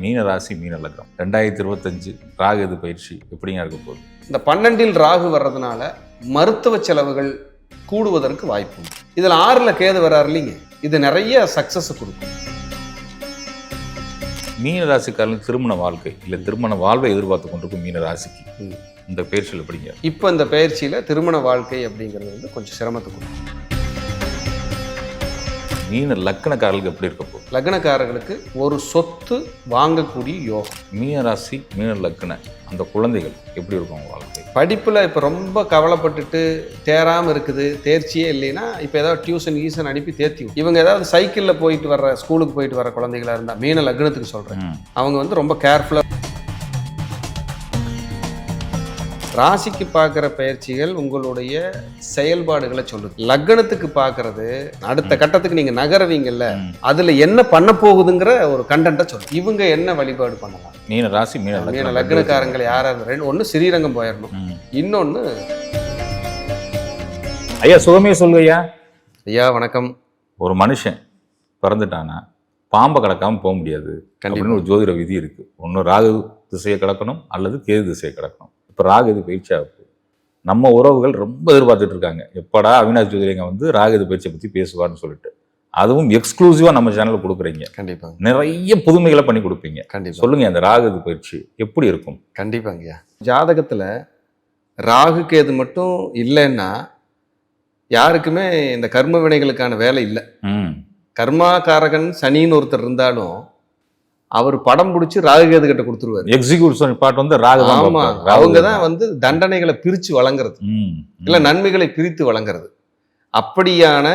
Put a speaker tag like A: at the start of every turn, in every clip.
A: மீன ராசி மீன லக்னம். ரெண்டாயிரத்தி இருபத்தஞ்சு ராகு எது பயிற்சி? எப்படிங்க இருக்க போகுது?
B: இந்த பன்னெண்டில் ராகு வர்றதுனால மருத்துவ செலவுகள் கூடுவதற்கு வாய்ப்பு உண்டு. இதில் ஆறில் கேது வர்றாரு இல்லைங்க? இது நிறைய சக்ஸஸ் கொடுக்கும்.
A: மீன ராசிக்காரங்களுக்கு திருமண வாழ்க்கை இல்லை திருமண வாழ்வை எதிர்பார்த்து கொண்டிருக்கும் மீன ராசிக்கு.
B: ம்.
A: இந்த பயிற்சியில் எப்படிங்க?
B: இப்போ இந்த பயிற்சியில் திருமண வாழ்க்கை அப்படிங்கிறது வந்து கொஞ்சம் சிரமத்தை கொடுக்கும்.
A: மீன லக்கணக்காரர்களுக்கு எப்படி இருக்க போகுது
B: லக்னக்காரர்களுக்கு ஒரு சொத்து வாங்கக்கூடிய யோகம்
A: மீன ராசி மீன லக்கண அந்த குழந்தைகள் எப்படி இருக்கும் அவங்க வாழ்க்கை
B: படிப்பில் இப்போ ரொம்ப கவலைப்பட்டுட்டு தேராமல் இருக்குது தேர்ச்சியே இல்லைன்னா இப்போ ஏதாவது டியூஷன் ஈசன் அனுப்பி தேர்த்தி விடும். இவங்க ஏதாவது சைக்கிளில் போயிட்டு வர்ற ஸ்கூலுக்கு போயிட்டு வர குழந்தைகளா இருந்தால் மீன லக்னத்துக்கு சொல்கிறேன். அவங்க வந்து ரொம்ப கேர்ஃபுல்லாக ராசிக்கு பார்க்குற பயிற்சிகள் உங்களுடைய செயல்பாடுகளை சொல்லுது. லக்னத்துக்கு பார்க்கறது அடுத்த கட்டத்துக்கு நீங்கள் நகருவீங்கல்ல. அதில் என்ன பண்ண போகுதுங்கிற ஒரு கண்டென்ட்டை சொல்லும் இவங்க என்ன வழிபாடு பண்ணலாம்?
A: மீன ராசி மீன
B: மீன லக்னக்காரங்கள் யாராக ரெண்டு ஒன்று ஸ்ரீரங்கம் போயிடணும். இன்னொன்று
A: ஐயா சுகமே சொல்லுங்க ஐயா.
B: ஐயா வணக்கம்.
A: ஒரு மனுஷன் பிறந்துட்டானா பாம்பை கடக்காம போக முடியாது.
B: கண்டிப்பா.
A: அப்படின்னு ஒரு ஜோதிட விதி இருக்கு. ஒன்று ராகு திசையை கடக்கணும் அல்லது கேது திசையை கடக்கணும் இப்போ ராகு இது பயிற்சி ஆகுது நம்ம உறவுகள் ரொம்ப எதிர்பார்த்துட்டு இருக்காங்க எப்படா அவினாஷ் ஜோதிடங்க வந்து ராகு இது பயிற்சியை பற்றி பேசுவார்னு சொல்லிட்டு. அதுவும் எக்ஸ்க்ளூசிவாக நம்ம சேனலில் கொடுக்குறீங்க.
B: கண்டிப்பாங்க
A: நிறைய புதுமைகளை பண்ணி கொடுப்பீங்க.
B: கண்டிப்பா.
A: சொல்லுங்க அந்த ராகு இது பயிற்சி எப்படி இருக்கும்?
B: கண்டிப்பாங்கய்யா. ஜாதகத்தில் ராகு கேது மட்டும் இல்லைன்னா யாருக்குமே இந்த கர்ம வினைகளுக்கான வேலை இல்லை.
A: ம்.
B: கர்மாகாரகன் சனின்னு ஒருத்தர் இருந்தாலும் அவர் படம் பிடிச்சி ராகு கேது கிட்ட கொடுத்துருவாரு
A: எக்ஸிக்யூட்டிவ் பார்ட் வந்து ராகு
B: அவங்க தான் வந்து தண்டனைகளை பிரித்து வழங்குறது. இல்லை நன்மைகளை பிரித்து வழங்குறது. அப்படியான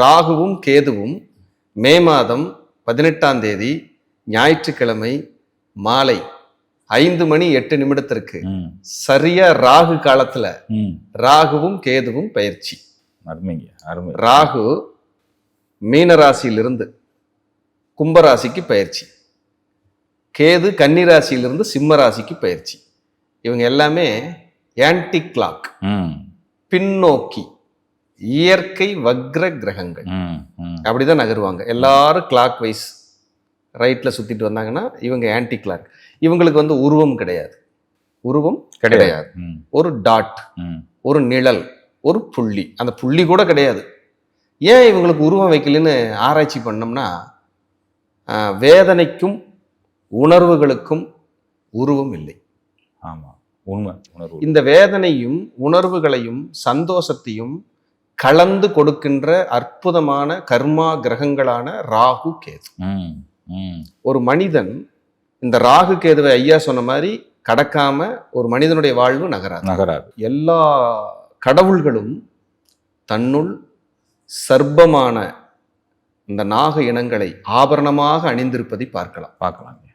B: ராகுவும் கேதுவும் மே மாதம் பதினெட்டாம் தேதி ஞாயிற்றுக்கிழமை மாலை ஐந்து மணி எட்டு நிமிடத்திற்கு சரியா ராகு காலத்துல. ராகுவும் கேதுவும் பயிற்சி.
A: அருமைங்க அருமை.
B: ராகு மீனராசியிலிருந்து கும்பராசிக்கு பயிற்சி. கேது கன்னிராசியிலிருந்து சிம்ம ராசிக்கு பயிற்சி. இவங்க எல்லாமே ஆன்டி கிளாக் பின்னோக்கி இயற்கை வக்ர கிரகங்கள். அப்படிதான் நகருவாங்க. எல்லாரும் கிளாக் வைஸ் ரைட்டில் சுற்றிட்டு வந்தாங்கன்னா இவங்க ஆன்டி கிளாக் இவங்களுக்கு வந்து உருவம் கிடையாது. உருவம் கிடையாது. ஒரு டாட். ஒரு நிழல் ஒரு புள்ளி. அந்த புள்ளி கூட கிடையாது. ஏன் இவங்களுக்கு உருவம் வைக்கலன்னு ஆராய்ச்சி பண்ணோம்னா வேதனைக்கும் உணர்வுகளுக்கும் உருவம் இல்லை.
A: ஆமா உண்மை உணர்வு.
B: இந்த வேதனையும் உணர்வுகளையும் சந்தோஷத்தையும் கலந்து கொடுக்கின்ற அற்புதமான கர்மா கிரகங்களான ராகு கேது. ஒரு மனிதன் இந்த ராகு கேதுவை ஐயா சொன்ன மாதிரி கடக்காம ஒரு மனிதனுடைய வாழ்வு நகராது.
A: நகராது.
B: எல்லா கடவுள்களும் தன்னுள் சர்ப்பமான இந்த நாக இனங்களை ஆபரணமாக அணிந்திருப்பதை பார்க்கலாம்.
A: பார்க்கலாங்க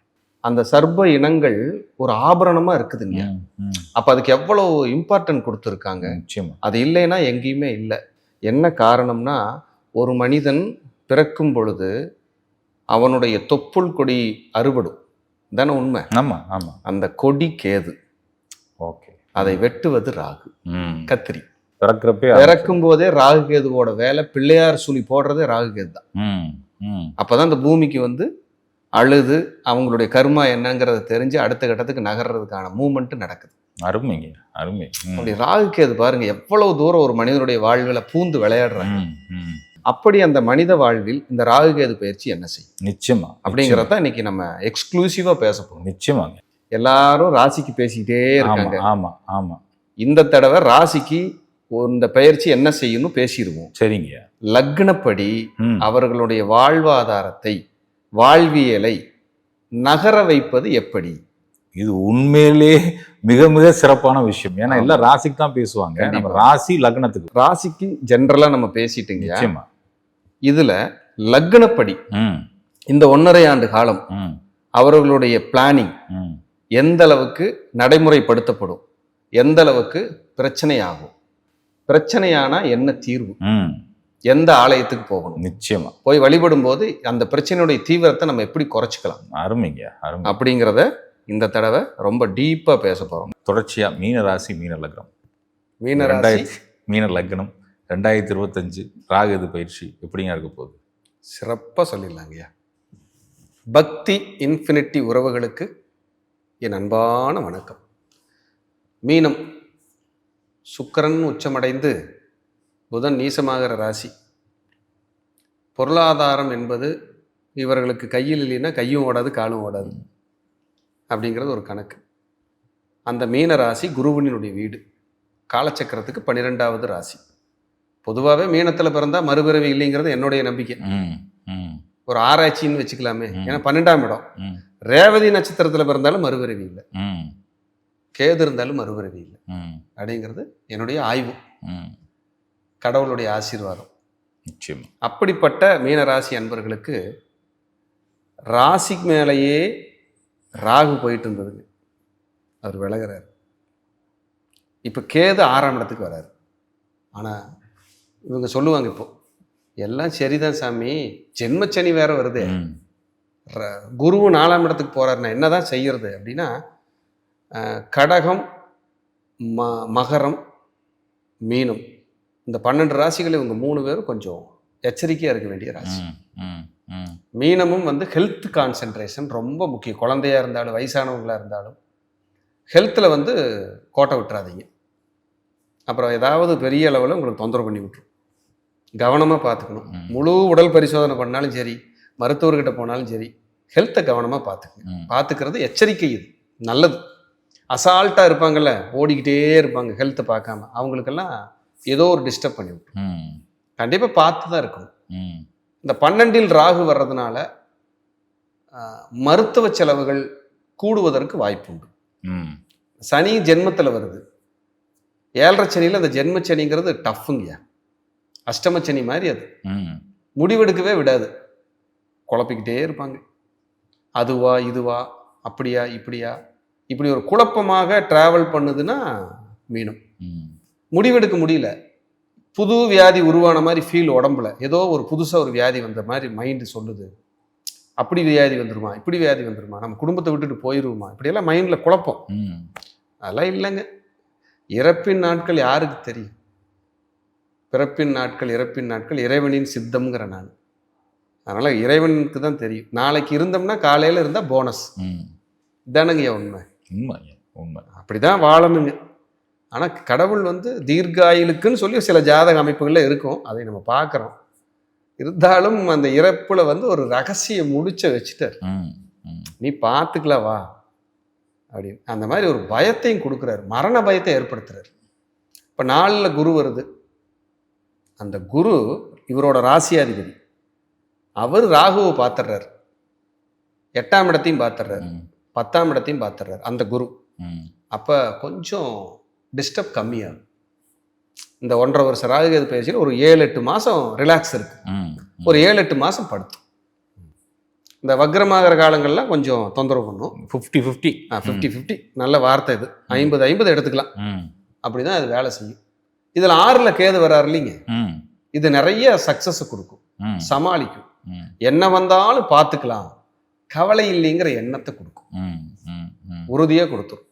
B: அந்த சர்ப்ப இனங்கள் ஒரு ஆபரணமா இருக்குதுங்க.
A: ம்.
B: அப்ப அதுக்கு எவ்வளவு இம்பார்ட்டன்ட் கொடுத்துருக்காங்க?
A: நிச்சயமா.
B: அது இல்லைன்னா எங்கேயுமே இல்லை. என்ன காரணம்னா ஒரு மனிதன் பிறக்கும் பொழுது அவனுடைய தொப்புள் கொடி அறுபடும். தானே உண்மை?
A: ஆமா ஆமா.
B: அந்த கொடி கேது.
A: ஓகே.
B: அதை வெட்டுவது ராகு. கத்திரி.
A: பிறக்கிறப்பே
B: பிறக்கும் போதே ராகு கேதுவோட வேலை பிள்ளையார் சுழி போடுறதே ராகு கேது தான். அப்பதான் இந்த பூமிக்கு வந்து அழுது அவங்களுடைய கர்மா என்னங்கிறத தெரிஞ்சு அடுத்த கட்டத்துக்கு நகர்றதுக்கான மூமெண்ட் நடக்குது.
A: அருமைங்க அருமை.
B: அப்படி ராகு கேது பாருங்க எவ்வளவு தூரம் ஒரு மனிதனுடைய வாழ்வில் பூந்து விளையாடுறாங்க. அப்படி அந்த மனித வாழ்வில் இந்த ராகு கேது பயிற்சி என்ன செய்யும்?
A: நிச்சயமா
B: அப்படிங்கிறத இன்னைக்கு நம்ம எக்ஸ்க்ளூசிவா பேச போறோம்.
A: நிச்சயமாங்க.
B: எல்லாரும் ராசிக்கு பேசிக்கிட்டே இருக்காங்க.
A: ஆமா ஆமா.
B: இந்த தடவை ராசிக்கு இந்த பயிற்சி என்ன செய்யணும் பேசிடுவோம்.
A: சரிங்க.
B: லக்னப்படி. அவர்களுடைய வாழ்வாதாரத்தை வாழ்வியலை நகர வைப்பது எப்படி?
A: இது உண்மையிலே மிக மிக சிறப்பான விஷயம். ஏன்னா எல்லாம் ராசிக்கு தான் பேசுவாங்க. நம்ம. ராசி லக்னத்துக்கு.
B: ராசிக்கு ஜென்ரலா நம்ம பேசிட்டீங்க.
A: நிச்சயமா.
B: இதுல லக்னப்படி இந்த ஒன்றரை ஆண்டு காலம் அவர்களுடைய பிளானிங். எந்த அளவுக்கு நடைமுறைப்படுத்தப்படும்? எந்த அளவுக்கு பிரச்சனை ஆகும் பிரச்சனையானா என்ன தீர்வு? எந்த ஆலயத்துக்கு போகணும்?
A: நிச்சயமா.
B: போய் வழிபடும் போது அந்த பிரச்சனையுடைய தீவிரத்தை நம்ம எப்படி குறைச்சிக்கலாம்?
A: அருமைங்க அருமை.
B: அப்படிங்கிறத இந்த தடவை ரொம்ப டீப்பா பேச போறோம்.
A: தொடர்ச்சியா மீன ராசி மீன லக்னம்.
B: மீனராசி
A: ரெண்டாயிரத்தி மீன லக்னம். ரெண்டாயிரத்தி இருபத்தஞ்சு ராகு இது பயிற்சி எப்படிங்க இருக்க போகுது?
B: சிறப்பா சொல்லிடலாங்கய்யா பக்தி இன்ஃபினிட்டி உறவுகளுக்கு என் அன்பான வணக்கம். மீனம் சுக்கிரன் உச்சமடைந்து புதன் நீசமாகிற ராசி. பொருளாதாரம் என்பது இவர்களுக்கு கையில் இல்லைன்னா கையும் ஓடாது காலும் ஓடாது அப்படிங்கிறது ஒரு கணக்கு. அந்த மீன ராசி குருவனினுடைய வீடு. காலச்சக்கரத்துக்கு பன்னிரெண்டாவது ராசி. பொதுவாகவே மீனத்தில் பிறந்தா மறுபிறவி இல்லைங்கிறது என்னுடைய நம்பிக்கை. ஒரு ஆராய்ச்சின்னு வச்சுக்கலாமே. ஏன்னா பன்னெண்டாம் இடம். ரேவதி நட்சத்திரத்தில் பிறந்தாலும் மறுபிறவி இல்லை.
A: ம்.
B: கேது இருந்தாலும் மறுபிறவி இல்லை.
A: ம்.
B: அப்படிங்கிறது என்னுடைய ஆய்வு. கடவுளுடைய ஆசீர்வாதம்.
A: நிச்சயமா.
B: அப்படிப்பட்ட மீனராசி அன்பர்களுக்கு ராசிக்கு மேலேயே ராகு போயிட்டு இருந்ததுங்க. அவர் விலகுறாரு. இப்போ கேது ஆறாம் இடத்துக்கு வராரு. ஆனால் இவங்க சொல்லுவாங்க இப்போ எல்லாம் சரிதான் சாமி ஜென்மச்சனி வேற வருது. குருவும் நாலாம் இடத்துக்கு போறாருன்னா என்னதான் செய்யறது? அப்படின்னா அஹ், கடகம் ம மகரம் மீனம். இந்த பன்னெண்டு ராசிகள் இவங்க மூணு பேரும் கொஞ்சம் எச்சரிக்கையாக இருக்க வேண்டிய ராசி. மீனமும் வந்து ஹெல்த் கான்சென்ட்ரேஷன் ரொம்ப முக்கியம். குழந்தையா இருந்தாலும் வயசானவங்களா இருந்தாலும் ஹெல்த்தில் வந்து கோட்டை விட்டுறாதீங்க. அப்புறம் ஏதாவது பெரிய அளவில் உங்களுக்கு தொந்தரவு பண்ணி விட்டுரும். கவனமாக பார்த்துக்கணும். முழு உடல் பரிசோதனை பண்ணாலும் சரி மருத்துவர்கிட்ட போனாலும் சரி ஹெல்த்தை கவனமாக பார்த்துக்கங்க.
A: ம்.
B: பார்த்துக்கிறது எச்சரிக்கை இது. நல்லது. அசால்ட்டாக இருப்பாங்கல்ல ஓடிக்கிட்டே இருப்பாங்க ஹெல்த்தை பார்க்காம. அவங்களுக்கெல்லாம் ஏதோ ஒரு டிஸ்டர்ப் பண்ணி விட்டுரும்.
A: ம்.
B: கண்டிப்பாக பார்த்து தான் இருக்கணும்.
A: ம்.
B: இந்த பன்னெண்டில் ராகு வர்றதுனால மருத்துவ செலவுகள் கூடுவதற்கு வாய்ப்புண்டு
A: ம்.
B: சனி ஜென்மத்தில் வருது. ஏழரை சனியில் அந்த ஜென்மச்சனிங்கிறது டஃப்புங்கய்யா அஷ்டமச்சனி மாதிரி அது. முடிவெடுக்கவே விடாது. குழப்பிக்கிட்டே இருப்பாங்க. அதுவா இதுவா அப்படியா இப்படியா இப்படி ஒரு குழப்பமாக டிராவல் பண்ணுதுன்னா மீனம்.
A: ம்.
B: முடிவெடுக்க முடியல. புது வியாதி உருவான மாதிரி ஃபீல் உடம்புல. ஏதோ ஒரு புதுசாக ஒரு வியாதி வந்த மாதிரி மைண்டு சொல்லுது. அப்படி வியாதி வந்துருமா? இப்படி வியாதி வந்துருமா? நம்ம குடும்பத்தை விட்டுட்டு போயிடுவோமா இப்படியெல்லாம் மைண்டில் குழப்பம். அதெல்லாம் இல்லைங்க. இறப்பின் நாட்கள் யாருக்கு தெரியும்? பிறப்பின் நாட்கள் இறப்பின் நாட்கள் இறைவனின் சித்தம்ங்கிற நான் அதனால் இறைவனுக்கு தான் தெரியும். நாளைக்கு இருந்தோம்னா காலையில் இருந்தால் போனஸ்
A: ம்.
B: இதானங்கய்யா உண்மை.
A: உண்மை உண்மை.
B: அப்படி தான் வாழணுங்க. ஆனால் கடவுள் வந்து தீர்க்காயுளுக்குன்னு சொல்லி சில ஜாதக அமைப்புகளில் இருக்கும். அதை நம்ம பார்க்குறோம். இருந்தாலும் அந்த இறப்பில் வந்து ஒரு ரகசிய முடிச்ச வச்சுட்டார். நீ பார்த்துக்கலாம் வா. அப்படின்னு அந்த மாதிரி ஒரு பயத்தையும் கொடுக்குறாரு. மரண பயத்தை ஏற்படுத்துறாரு. இப்போ நாளில் குரு வருது. அந்த குரு இவரோட ராசியாதிபதி. அவர் ராகுவை பார்த்துடுறாரு. எட்டாம் இடத்தையும் பார்த்துடுறாரு. பத்தாம் இடத்தையும் பார்த்துடுறாரு. அந்த குரு. அப்போ கொஞ்சம் டிஸ்டர்ப் கம்மியாகும் இந்த ஒன்றரை வருஷம் ராகுகேது பயிற்சியில் ஒரு ஏழு எட்டு மாதம் ரிலாக்ஸ் இருக்கு. ஒரு ஏழு எட்டு மாதம் படுத்தும் இந்த வக்ரமாகிற காலங்கள்லாம் கொஞ்சம் தொந்தரவு பண்ணும்.
A: ஃபிஃப்டி ஃபிஃப்டி
B: ஃபிஃப்டி ஃபிஃப்டி நல்ல வார்த்தை இது. ஐம்பது ஐம்பது எடுத்துக்கலாம்.
A: ம்.
B: அப்படிதான் அது வேலை செய்யும். இதில் ஆறில் கேது வராரு இல்லைங்க. இது நிறைய சக்ஸஸை கொடுக்கும். சமாளிக்கும். என்ன வந்தாலும் பார்த்துக்கலாம். கவலை இல்லைங்கிற எண்ணத்தை கொடுக்கும். உறுதியாக கொடுத்துரும்.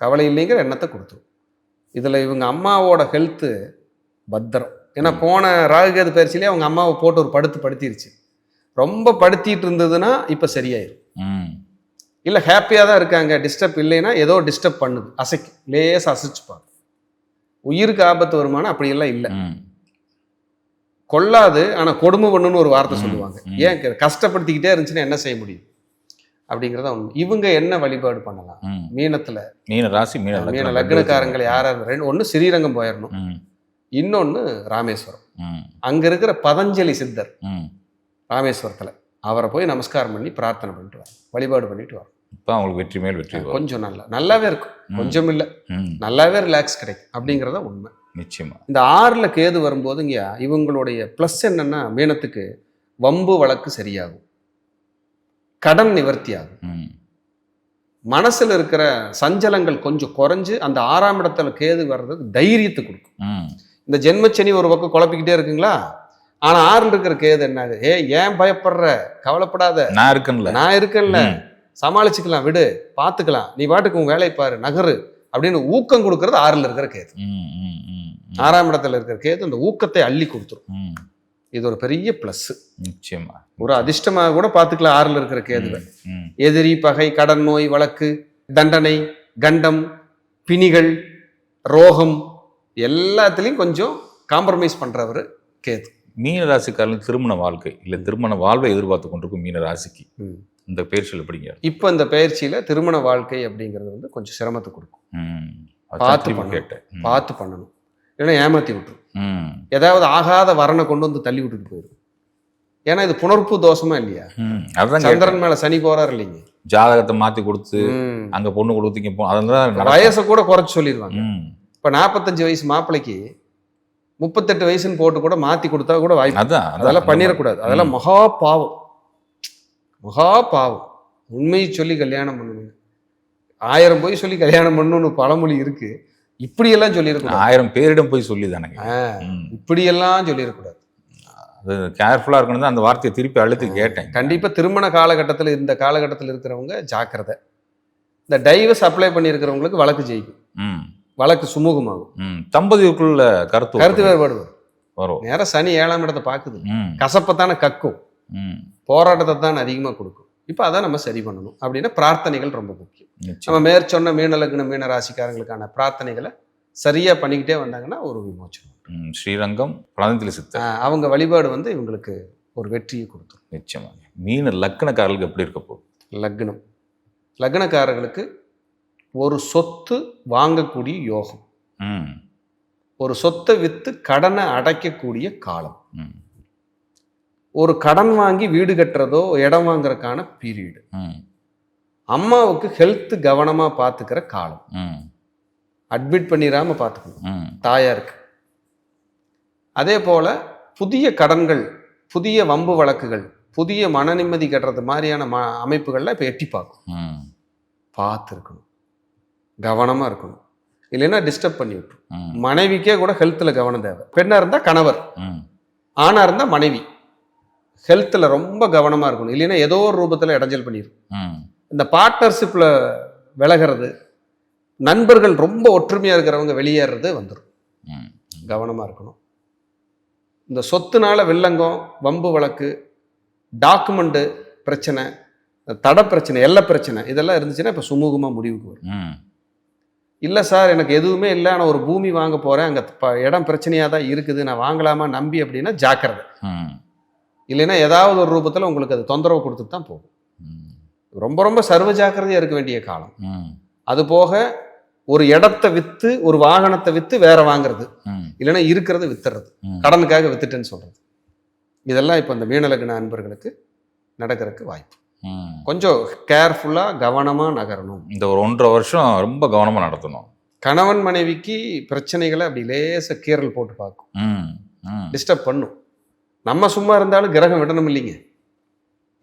B: கவலை இல்லைங்கிற எண்ணத்தை கொடுத்துரும். இதில் இவங்க அம்மாவோட ஹெல்த்து பத்திரம். ஏன்னா போன ராகுகேது பயிற்சியிலே அவங்க அம்மாவை போட்டு ஒரு படுத்து படுத்திருச்சு. ரொம்ப படுத்திட்டு இருந்ததுன்னா இப்போ சரியாயிரும். இல்லை ஹாப்பியாக தான் இருக்காங்க டிஸ்டர்ப் இல்லைன்னா ஏதோ டிஸ்டர்ப் பண்ணுது. அசைக்கும். லேஸ் அசைச்சுப்பாங்க. உயிருக்கு ஆபத்து வருமானம் அப்படியெல்லாம் இல்லை. கொல்லாது ஆனால் கொடுமை பண்ணுன்னு ஒரு வார்த்தை சொல்லுவாங்க. ஏன் கஷ்டப்படுத்திக்கிட்டே இருந்துச்சுன்னா என்ன செய்ய முடியும்? அப்படிங்கிறத இவங்க என்ன வழிபாடு பண்ணலாம்? மீனத்தில்.
A: மீன ராசி மீன
B: மீன லக்னக்காரங்கள் யாரா ரெண்டு ஒன்று ஸ்ரீரங்கம் போயிடணும் இன்னொன்று ராமேஸ்வரம். அங்கே இருக்கிற பதஞ்சலி சித்தர் ராமேஸ்வரத்தில் அவரை போய் நமஸ்காரம் பண்ணி பிரார்த்தனை பண்ணிட்டு வர வழிபாடு பண்ணிட்டு வர
A: இப்போ அவங்களுக்கு வெற்றி மேல் வெற்றி வரும்.
B: கொஞ்சம் நல்லா நல்லாவே இருக்கும். கொஞ்சம் இல்லை. நல்லாவே ரிலாக்ஸ் கிடைக்கும் அப்படிங்கிறத உண்மை.
A: நிச்சயமா.
B: இந்த ஆறில் கேது வரும்போதுங்க இவங்களுடைய ப்ளஸ் என்னன்னா மீனத்துக்கு வம்பு வழக்கு சரியாகும். கடன் நிவர்த்தி ஆகும் மனசுல இருக்கிற சஞ்சலங்கள் கொஞ்சம் குறைஞ்சு அந்த ஆறாம் இடத்துல கேது வர்றதுக்கு தைரியத்தை கொடுக்கும். இந்த ஜென்மச்சனி ஒரு பக்கம் குழப்பிக்கிட்டே இருக்குங்களா? ஆனா ஆறுல இருக்கிற கேது என்னது ஏ ஏன் பயப்படுற? கவலைப்படாத.
A: நான் இருக்கேன்ல.
B: நான் இருக்கேன்ல. சமாளிச்சுக்கலாம் விடு. பார்த்துக்கலாம் நீ பாட்டுக்கு உன் வேலையை பாரு நகரு அப்படின்னு ஊக்கம் கொடுக்கறது ஆறுல இருக்கிற கேது. ஆறாம் இடத்துல இருக்கிற கேது அந்த ஊக்கத்தை அள்ளி கொடுத்துரும். இது ஒரு பெரிய ப்ளஸ்
A: நிச்சயமா.
B: ஒரு அதிர்ஷ்டமாக கூட பார்த்துக்கலாம் ஆறில் இருக்கிற கேதுவை. எதிரி பகை கடன் நோய் வழக்கு தண்டனை கண்டம் பிணிகள் ரோகம் எல்லாத்துலேயும் கொஞ்சம் காம்ப்ரமைஸ் பண்ணுறவர் கேது.
A: மீன திருமண வாழ்க்கை இல்ல திருமண வாழ்வை எதிர்பார்த்து கொண்டிருக்கும் மீன ராசிக்கு.
B: ம்.
A: இந்த பயிற்சியில் எப்படிங்க?
B: இப்போ இந்த பயிற்சியில் திருமண வாழ்க்கை அப்படிங்கிறது வந்து கொஞ்சம் சிரமத்தை கொடுக்கும். பார்த்து.
A: கேட்டேன்.
B: பார்த்து பண்ணணும். இல்லைன்னா ஏமாற்றி விட்டுரும். ஏதாவது ஆகாத வரனை கொண்டு வந்து தள்ளி விட்டுட்டு போயிடும் ஏன்னா இது புணர்ப்பு தோஷமா இல்லையா?
A: அதான்.
B: சந்திரன் மேல சனி போறாரு இல்லைங்க.
A: ஜாதகத்தை மாத்தி கொடுத்து. அங்க பொண்ணு கொடுத்தீங்க போ அதெல்லாம்.
B: வயசை கூட குறைச்சு சொல்லிடுவாங்க. இப்ப நாற்பத்தஞ்சு வயசு மாப்பிளைக்கு முப்பத்தெட்டு வயசுன்னு போட்டு கூட மாத்தி கொடுத்தா கூட வாய்ப்பு
A: அதான்
B: அதெல்லாம் பண்ணிடக்கூடாது. அதெல்லாம் மகா பாவம். மகா பாவம். உண்மையை சொல்லி கல்யாணம் பண்ணணும் ஆயிரம் போய் சொல்லி கல்யாணம் பண்ணணும்னு பழமொழி இருக்கு. இப்படியெல்லாம். சொல்லிடக்கூடாது
A: ஆயிரம் பேரிடம் போய் சொல்லி ம்,
B: இப்படியெல்லாம் சொல்லிடக்கூடாது
A: அது கேர்ஃபுல்லா இருக்கணும் தான் அந்த வார்த்தையை திருப்பி அழுத்தி கேட்டேன்.
B: கண்டிப்பா திருமண காலகட்டத்தில் இந்த காலகட்டத்தில் இருக்கிறவங்க ஜாக்கிரதை. இந்த டைவர்ஸ் அப்ளை பண்ணியிருக்கிறவங்களுக்கு வழக்கு ஜெயிக்கும்.
A: ம்,
B: வழக்கு சுமூகமாகும்.
A: ம். தம்பதிக்குள்ள கருத்து
B: கருத்து வேறுபாடு வரும். நேரம் சனி ஏழாம் இடத்தை பார்க்குது.
A: ம்,
B: கசப்பைத்தானே கக்கும்.
A: ம்.
B: போராட்டத்தை தான் அதிகமாக கொடுக்கும். இப்போ அதை நம்ம சரி பண்ணணும். அப்படின்னா பிரார்த்தனைகள் ரொம்ப முக்கியம். நம்ம மேற்சொன்ன மீனலக்ன மீன ராசிக்காரங்களுக்கான பிரார்த்தனைகளை சரியா பண்ணிக்கிட்டே வந்தாங்கன்னா ஒரு விமோச்சனம்.
A: ம், ஸ்ரீரங்கம் பழந்தில சித்தர்.
B: ஆஹ் அவங்க வழிபாடு வந்து இவங்களுக்கு ஒரு வெற்றியை கொடுத்துரும்.
A: நிச்சயமா. மீன லக்கணக்காரர்களுக்கு எப்படி இருக்க போகுது?
B: லக்னம். லக்னக்காரர்களுக்கு ஒரு சொத்து வாங்கக்கூடிய யோகம். ஒரு சொத்தை விற்று கடனை அடைக்கக்கூடிய காலம்.
A: ம்,
B: ஒரு கடன் வாங்கி வீடு கட்டுறதோ இடம் வாங்குறதுக்கான பீரியடு. அம்மாவுக்கு ஹெல்த் கவனமாக பார்த்துக்கிற காலம். அட்மிட் பண்ணிடாம பார்த்துக்கணும் தாயாருக்கு. அதே போல் புதிய கடன்கள் புதிய வம்பு வழக்குகள் புதிய மன நிம்மதி கட்டுறது மாதிரியான ம அமைப்புகள்லாம் இப்போ எட்டி பார்க்கும்.
A: ம்,
B: பார்த்து இருக்கணும் கவனமாக இருக்கணும். இல்லைன்னா டிஸ்டர்ப் பண்ணி விட்டுரும். மனைவிக்கே கூட ஹெல்த்தில் கவனம் தேவை. பெண்ணாக இருந்தால் கணவர். ஆணாக இருந்தால் மனைவி. ஹெல்த்தில் ரொம்ப கவனமாக இருக்கணும். இல்லைன்னா ஏதோ ஒரு ரூபத்தில் இடைஞ்சல் பண்ணிடும் இந்த பார்ட்னர்ஷிப்பில் விலகிறது நண்பர்கள் ரொம்ப ஒற்றுமையாக இருக்கிறவங்க வெளியேறது வந்துடும். கவனமாக இருக்கணும். இந்த சொத்துனால வில்லங்கம் வம்பு வழக்கு டாக்குமெண்ட்டு பிரச்சனை தட பிரச்சனை எல்லை பிரச்சனை இதெல்லாம் இருந்துச்சுன்னா இப்போ சுமூகமாக முடிவுக்கு வரும்.
A: ம்,
B: இல்லை சார் எனக்கு எதுவுமே இல்லை நான் ஒரு பூமி வாங்க போகிறேன் அங்கே இடம் பிரச்சனையாக தான் இருக்குது நான் வாங்கலாமா நம்பி அப்படின்னா ஜாக்கிரதை. இல்லைன்னா ஏதாவது ஒரு ரூபத்தில் உங்களுக்கு அது தொந்தரவு கொடுத்துட்டு தான் போகும். ரொம்ப ரொம்ப சர்வ ஜாக்கிரதையாக இருக்க வேண்டிய காலம். அது போக ஒரு இடத்த விற்று ஒரு வாகனத்தை விற்று வேற வாங்குறது. இல்லைன்னா இருக்கிறத வித்துறது. கடனுக்காக வித்துட்டேன்னு சொல்றது. இதெல்லாம் இப்போ இந்த மீனலக்ன அன்பர்களுக்கு நடக்கிறதுக்கு வாய்ப்பு. கொஞ்சம் கேர்ஃபுல்லாக கவனமாக நகரணும்.
A: இந்த ஒரு ஒன்றரை வருஷம் ரொம்ப கவனமா நடத்தணும்.
B: கணவன் மனைவிக்கு பிரச்சனைகளை அப்படி லேச கீறல் போட்டு பார்க்கும். டிஸ்டர்ப் பண்ணும். நம்ம சும்மா இருந்தாலும் கிரகம் விடணும் இல்லைங்க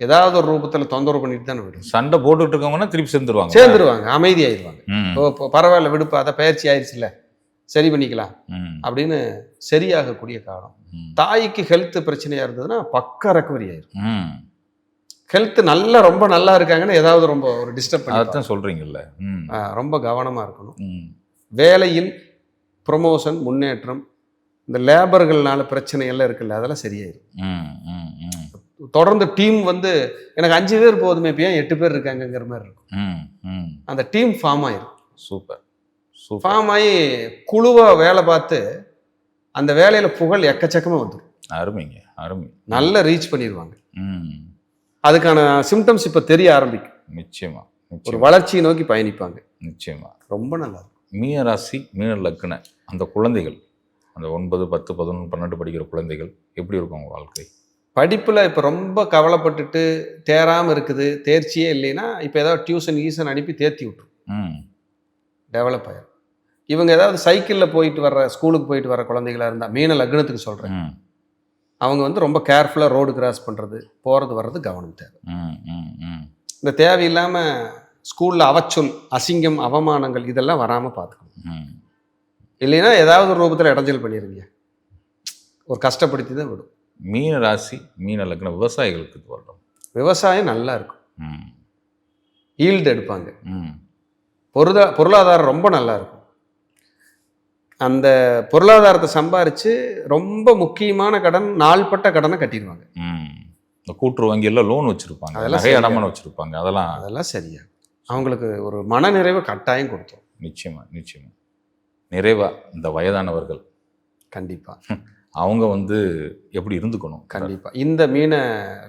B: ஏதாவது ஒரு ரூபத்தில் தொந்தரவு பண்ணிட்டு தானே விடும்
A: சண்டை போட்டுட்டு இருக்கவங்கன்னா திருப்பி சேர்ந்துருவாங்க.
B: சேர்ந்துருவாங்க அமைதியாயிருவாங்க.
A: ம்,
B: ஓ இப்போ பரவாயில்ல விடுப்பு அதை பயிற்சி ஆயிடுச்சுல்ல சரி பண்ணிக்கலாம் அப்படின்னு சரியாகக்கூடிய காலம். தாய்க்கு ஹெல்த் பிரச்சனையா இருந்ததுன்னா பக்கா ரெக்கவரி ஆயிரும். ஹெல்த் நல்லா ரொம்ப நல்லா இருக்காங்கன்னா ஏதாவது ரொம்ப ஒரு டிஸ்டர்ப்
A: அதைத்தான் சொல்றீங்கல்ல.
B: ரொம்ப கவனமா இருக்கணும். வேலையில் ப்ரொமோஷன் முன்னேற்றம் இந்த லேபர்கள்னால பிரச்சனை எல்லாம் இருக்குல்ல அதெல்லாம் சரியாயிரும்.
A: ம், ம், ம்,
B: தொடர்ந்து டீம் வந்து எனக்கு அஞ்சு பேர் போதுமே இப்போ ஏன் எட்டு பேர் இருக்காங்கங்கிற மாதிரி இருக்கும். அந்த டீம் ஃபார்ம் ஆயிரும்.
A: சூப்பர்
B: ஃபார்ம் ஆகி குழுவா வேலை பார்த்து அந்த வேலையில புகழ் எக்கச்சக்கமா வந்துடும்
A: அருமைங்க அருமை.
B: நல்லா ரீச் பண்ணிடுவாங்க அதுக்கான சிம்டம்ஸ் இப்போ தெரிய ஆரம்பிக்கும்.
A: நிச்சயமா
B: ஒரு வளர்ச்சியை நோக்கி பயணிப்பாங்க.
A: நிச்சயமா.
B: ரொம்ப நல்லா இருக்கும்.
A: மீன ராசி மீன லக்ன அந்த குழந்தைகள். அந்த ஒன்பது பத்து பதினொன்று பன்னெண்டு படிக்கிற குழந்தைகள் எப்படி இருக்கும் அவங்க வாழ்க்கை?
B: படிப்பில் இப்போ ரொம்ப கவலைப்பட்டுட்டு தேராமல் இருக்குது தேர்ச்சியே இல்லைன்னா இப்போ ஏதாவது டியூஷன் ஈசன் அனுப்பி தேர்த்தி விட்டுரும்.
A: ம்.
B: டெவலப் ஆயிரும். இவங்க ஏதாவது சைக்கிளில் போயிட்டு வர்ற ஸ்கூலுக்கு போயிட்டு வர குழந்தைகளா இருந்தால் மீன லக்னத்துக்கு சொல்கிறேன் அவங்க வந்து ரொம்ப கேர்ஃபுல்லாக ரோடு கிராஸ் பண்ணுறது போகிறது வர்றது கவனம் தேவை. இந்த தேவையில்லாமல் ஸ்கூலில் அவச்சொல் அசிங்கம் அவமானங்கள் இதெல்லாம் வராமல் பார்த்துக்கணும்
A: ம்.
B: இல்லைன்னா ஏதாவது ஒரு ரூபத்தில் இடைஞ்சல் பண்ணிடுவீங்க ஒரு கஷ்டப்படுத்தி தான் விடும்.
A: மீன ராசி மீன லக்ன விவசாயிகளுக்கு வரலாம்
B: விவசாயம் நல்லா இருக்கும்.
A: ம்.
B: ஈல்டு எடுப்பாங்க.
A: ம்.
B: பொருதா பொருளாதாரம் ரொம்ப நல்லா இருக்கும். அந்த பொருளாதாரத்தை சம்பாரிச்சு ரொம்ப முக்கியமான கடன் நாள்பட்ட கடனை கட்டிடுவாங்க.
A: ம். இந்த கூட்டுறவு வங்கியில லோன் வச்சிருப்பாங்க.
B: அதெல்லாம்.
A: அடமானம் வச்சிருப்பாங்க. அதெல்லாம்
B: அதெல்லாம் சரியா. அவங்களுக்கு ஒரு மனநிறைவு கட்டாயம் கொடுத்துரும்
A: நிச்சயமா நிச்சயமா. நிறைவா இந்த வயதானவர்கள்.
B: கண்டிப்பா.
A: அவங்க வந்து எப்படி இருந்துக்கணும்?
B: கண்டிப்பா. இந்த மீன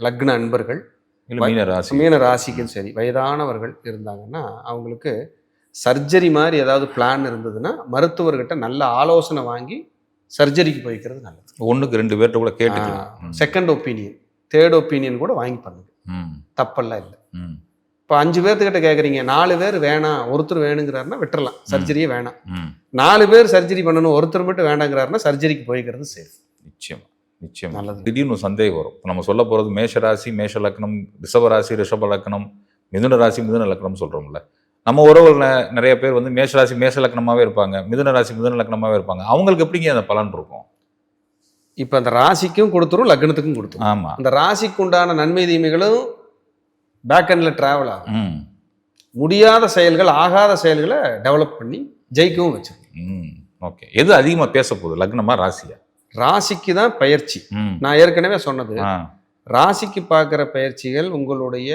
B: லக்ன அன்பர்கள்
A: மீன ராசி.
B: மீன ராசிக்கும் சரி வயதானவர்கள் இருந்தாங்கன்னா அவங்களுக்கு சர்ஜரி மாதிரி ஏதாவது பிளான் இருந்ததுன்னா மருத்துவர்கிட்ட நல்ல ஆலோசனை வாங்கி சர்ஜரிக்கு போய்க்கிறது நல்லது.
A: ஒண்ணுக்கு ரெண்டு பேர்ட்ட கூட ம்.
B: செகண்ட் ஒப்பீனியன் தேர்ட் ஒப்பீனியன் கூட வாங்கி பண்ணுங்க.
A: ம்.
B: தப்பெல்லாம் இல்லை.
A: ம்.
B: இப்போ அஞ்சு பேர்த்துக்கிட்ட கேட்குறீங்க நாலு பேர் வேணாம் ஒருத்தர் வேணுங்கிறாருன்னா விட்டுறலாம். சர்ஜரியே வேணாம். நாலு பேர் சர்ஜரி பண்ணணும் ஒருத்தர் மட்டும் வேண்டாங்கிறாருன்னா சர்ஜரிக்கு போய்க்கிறது சேஃப்
A: நிச்சயமா நிச்சயமா.
B: நல்லது.
A: திடீர்னு சந்தேகம் வரும். இப்ப நம்ம சொல்ல போறது மேஷ ராசி மேஷ லக்னம் ரிஷப ராசி ரிஷப லக்னம் மிதுன ராசி மிதுன லக்னம் சொல்றோம்ல. நம்ம உறவுல நிறைய பேர் வந்து மேஷ ராசி மேஷ லக்னமாவே இருப்பாங்க மிதுன ராசி மிதுன லக்னமாவே இருப்பாங்க. அவங்களுக்கு எப்படிங்க அந்த பலன் இருக்கும்?
B: இப்போ அந்த ராசிக்கும் கொடுத்துரும் லக்னத்துக்கும் கொடுத்துரும்.
A: ஆமா.
B: அந்த ராசிக்கு உண்டான நன்மை தீமைகளும் பேக் எண்டில் ட்ராவல் ஆகும்.
A: ம்.
B: முடியாத செயல்கள் ஆகாத செயல்களை டெவலப் பண்ணி ஜெயிக்கவும் வச்சிருக்கும்.
A: ம். ஓகே. எது அதிகமா பேச போகுது? லக்னமா ராசியா?
B: ராசிக்கு தான் பயிற்சி. நான் ஏற்கனவே சொன்னது. ராசிக்கு பார்க்குற பயிற்சிகள் உங்களுடைய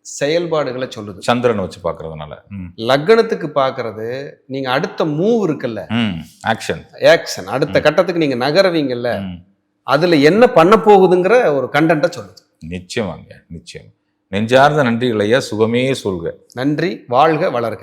B: செயல்பாடுகளை சொல்லுது.
A: சந்திரனை வச்சு பார்க்கறதுனால.
B: லக்னத்துக்கு பார்க்கறது நீங்க அடுத்த மூவ் இருக்குல்ல?
A: ம். ஆக்ஷன்
B: ஆக்ஷன் அடுத்த கட்டத்துக்கு நீங்க நகருவீங்கல்ல அதுல என்ன பண்ண போகுதுங்கிற ஒரு கண்டென்ட்டை சொல்லுது.
A: நிச்சயமாங்க. நிச்சயம். நெஞ்சார்ந்த நன்றிகளையா சுகமே சொல்க.
B: நன்றி வாழ்க வளர்க.